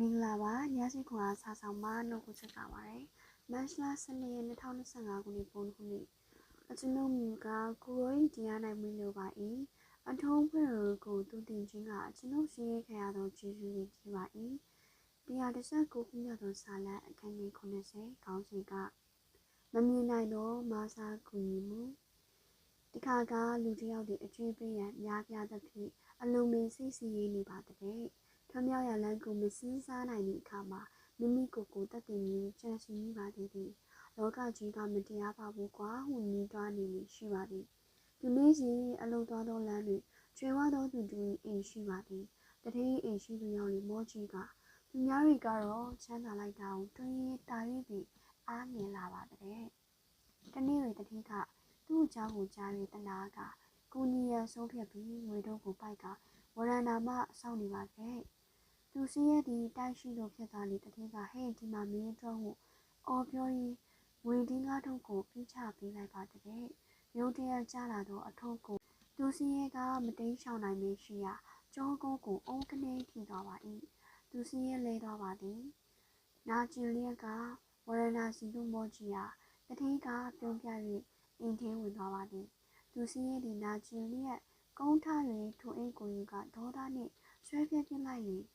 မင်္ဂလာပါညစီခွန်အားစာဆောင်မနှုတ်ကိုချက်ကြပါရယ်မတ်လ12ရက်2025ခုနှစ်ပုံခုနှစ်အကျွန်ုပ်မြူကကိုရိုင်းတရားနိုင်မှုလိုပါ၏အထုံးဖွဲ့ကိုသူတင်ခြင်းကအကျွန်ုပ်ရှိရခံရသောကျေးဇူးတွေကြီးပါ၏119ခုမြောက်သောစာလတ်အခန်းကြီး90ခေါင်းစဉ်ကမမြင်နိုင်သောမာစာကူညီမှုဒီခါကလူတစ်ယောက်ဒီအကျွေးပေးရန်များပြားသဖြင့်အလုံးမင်းစိတ်စီရေးနေပါတဲ့ထွ မြောက်ရလန်းကိုမစင်းစားနိုင်တဲ့အခါမှာမိမိကိုယ်ကိုတတ်သိမြင်ကြံစီမိပါသေးသည်လောကကြီးကမတရားပါဘူးကွာဟုညီးတွားနေနေရှိပါသည်ဒီနေ့စီအလုံးသွားသောလမ်းတွင်ကျွေဝသောသူတူ၏အိမ်ရှိပါသည်တတိယအိမ်ရှိသူရောက်လေမောကြီးကသူများတွေကတော့ချမ်းသာလိုက်တာကိုတွင်တာ၍ပြီးအားငယ်လာပါတဲ့တနေ့တွေတတိကသူ့အကြောင်းကိုကြား၍တနာကကိုနီရဆုံးဖြတ်ပြီးငွေတို့ကိုပိုက်ကဝရဏာမစောင့်နေပါခဲ့ သူစင်းရဲ့ဒီတိုက်ရှိလို့ဖြစ်သွားလေတတိကဟဲ့ဒီမှာမင်းတော့ဟုအော်ပြောရင်းငွေတင်းကားထုတ်ကိုပြချပေးလိုက်ပါတဲ့ရုံတရက်ကြလာတော့အထုပ်ကိုသူစင်းရဲ့ကမတိန်ရှောင်နိုင်မေရှိရာကြောကုန်းကိုအုံးကနေထိသွားပါ၏သူစင်းရဲ့လဲသွားပါသည်နာကျင်လျက်ကဝရဏာစီတို့မောကြီးဟာတတိကပြုံးပြ၍အင်းထဲဝင်သွားပါသည်သူစင်းရဲ့ဒီနာကျင်လျက်ကုန်းထ၍ထိုအိမ်ကိုယူကဒေါသနှင့်ဆွဲပြပြလိုက်၍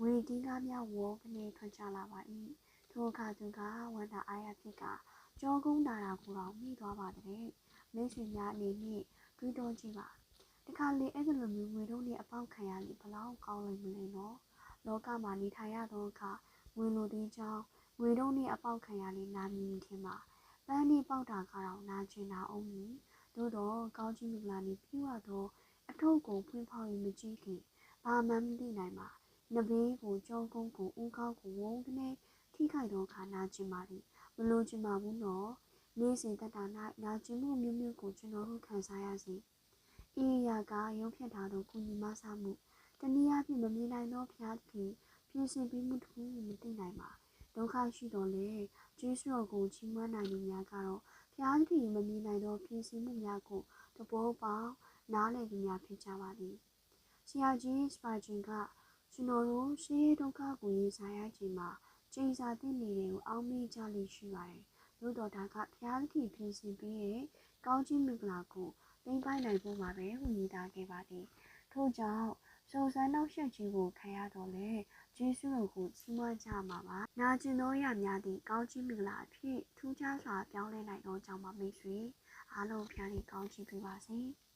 ငွေဒီကားများဝေါကနေထွက်ကြလာပါ၏ထိုအခါသူကဝန္တာအားရဖြစ်ကကြောကုန်းတာတာကိုတော့မိသွားပါတဲ့မိတ်ဆွေများအနေနဲ့တွေးတောကြည့်ပါတခါလေအဲ့လိုမျိုးငွေတို့နဲ့အပေါက်ခံရလေဘလောက်ကောင်းလို့မလဲနော်လောကမှာနေထိုင်ရသောအခါငွေလိုသေးကြောင်းငွေတို့နဲ့အပေါက်ခံရလေနာမြင်ထင်ပါပန်းနဲ့ပေါက်တာကတော့နာကျင်တာအောင်မည်သို့တော့ကောင်းကြီးမင်္ဂလာနေပြည့်ဝသောအထုပ်ကိုဖွင့်ဖောက်ရင်မကြည့်ခင်ဘာမှမသိနိုင်ပါ နဘေးကိုကြောကုန်းကိုဦးကောက်ကိုဝုန်းကနေထိခိုက်သောခါနာကျင်ပါသည်မလို့ကျင်ပါဘူးနော်နေ့စဉ်တက်တာ၌နာကျင်မှုမျိုးမျိုးကိုကျွန်တော်တို့ခံစားရစေဤရာကရုံဖြတ်ထားသောကုညီမဆမှုတနည်းအားဖြင့်မမြင်နိုင်သောဖျားသခင်ပြင်ဆင်ပြီးမှုတစ်ခုမသိနိုင်ပါဒုက္ခရှိတော်လေကျေးဇူးတော်ကိုချီးမွမ်းနိုင်သူများကတော့ဖျားသခင်မမြင်နိုင်သောပြင်ဆင်မှုများကိုသဘောပေါက်နားလည်သူများဖြစ်ကြပါသည်ဆရာကြီးစပါဂျင်က ကျွန်တော်တို့ရှေးဒုက္ခကိုရင်ဆိုင်ရခြင်းမှာကျိန်စာသိနေတယ်ကိုအောက်မေ့ကြလိမ့်ရှိပါတယ်။သို့တော်ဒါကဘုရားသခင်ပြင်ဆင်ပေးရဲ့ကောင်းခြင်းမင်္ဂလာကိုသိမ်းပိုက်နိုင်ဖို့ပါပဲဟူရည်သားခဲ့ပါသည်။ထို့ကြောင့်စုံစမ်းနောက်ဆက်ခြင်းကိုခံရတော့လေဂျေဆုတော်ကိုချီးမွမ်းကြမှာပါ။နာကျင်သောရများသည့်ကောင်းခြင်းမင်္ဂလာအဖြစ်ထူးခြားစွာပြောင်းလဲနိုင်သောကြောင့်ပါမိတ်ဆွေအားလုံးဖျားသည့်ကောင်းချီးပေးပါစေ။